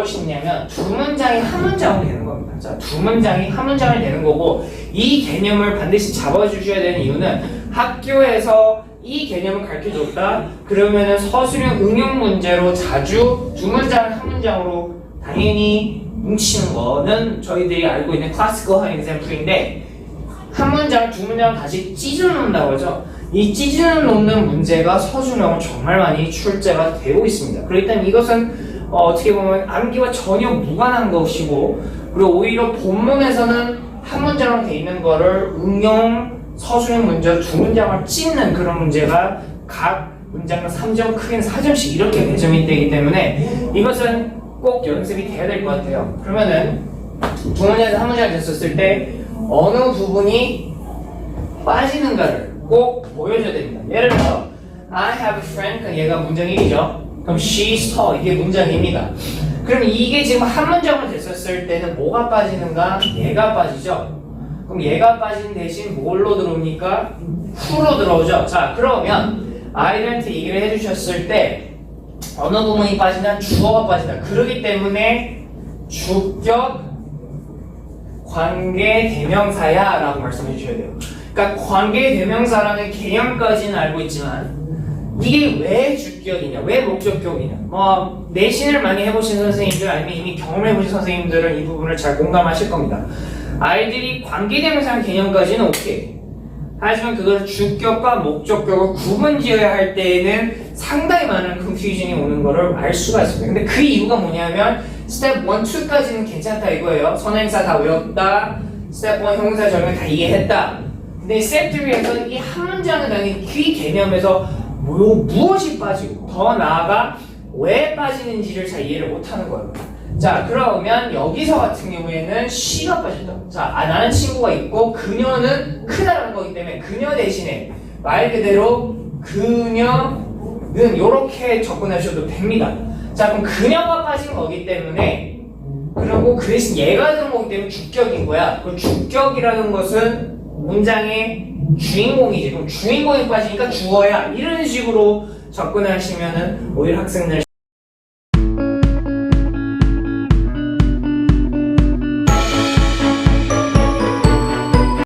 무엇이냐면 두 문장이 한 문장으로 되는 겁니다. 자, 두 문장이 한 문장이 되는 거고 이 개념을 반드시 잡아주셔야 되는 이유는 학교에서 이 개념을 가르쳐 줬다. 그러면은 서술형 응용 문제로 자주 두 문장을 한 문장으로 당연히 뭉치는 거는 저희들이 알고 있는 클래시컬한 example인데 한 문장, 두 문장을 다시 찢어 놓는다고 하죠. 이 찢어 놓는 문제가 서술형은 정말 많이 출제가 되고 있습니다. 그렇기 때문에 이것은 어, 떻게 보면 암기와 전혀 무관한 것이고 그리고 오히려 본문에서는 한 문장으로 돼 있는 거를 응용 서술형 문제 두 문장을 찢는 그런 문제가 각 문장당 3점 크게는 4점씩 이렇게 배점이 되기 때문에 이것은 꼭 연습이 돼야 될 것 같아요. 그러면은 두 문장에서 한 문장을 됐었을 때 어느 부분이 빠지는가를 꼭 보여줘야 됩니다. 예를 들어서 I have a friend 그럼 얘가 문장 1이죠. 그럼 she's tall 이게 문장입니다. 그럼 이게 지금 한 문장으로 됐었을 때는 뭐가 빠지는가? 얘가 빠지죠. 그럼 얘가 빠진 대신 뭘로 들어오니까 who로 들어오죠. 자 그러면 아이들한테 얘기를 해주셨을 때 어느 부분이 빠진다? 주어가 빠진다. 그러기 때문에 주격 관계 대명사야 라고 말씀해 주셔야 돼요. 그러니까 관계 대명사라는 개념까지는 알고 있지만 이게 왜 주격이냐, 왜 목적격이냐. 뭐 내신을 많이 해보신 선생님들 아니면 이미 경험해보신 선생님들은 이 부분을 잘 공감하실 겁니다. 아이들이 관계 대명사라는 개념까지는 오케이. 하지만 그걸 주격과 목적격을 구분지어야 할 때에는 상당히 많은 컨퓨전이 오는 거를 알 수가 있습니다. 근데 그 이유가 뭐냐면 스텝 1, 2까지는 괜찮다 이거예요. 선행사 다 외웠다. 스텝 1 형용사 적용 다 이해했다. 근데 스텝 3에서는 이 한 문장은 당연히 그 개념에서 뭐, 무엇이 빠지고 더 나아가 왜 빠지는지를 잘 이해를 못하는 거예요. 자 그러면 여기서 같은 경우에는 she가 빠졌다. 자 아, 나는 친구가 있고 그녀는 크다라는 거기 때문에 그녀 대신에 말 그대로 그녀는 이렇게 접근하셔도 됩니다. 자 그럼 그녀가 빠진 거기 때문에 그리고 그 대신 얘가 들은 거기 때문에 주격인 거야. 그 주격이라는 것은 문장의 주인공이지. 그럼 주인공이 빠지니까 주어야. 이런 식으로 접근하시면은 오히려 학생들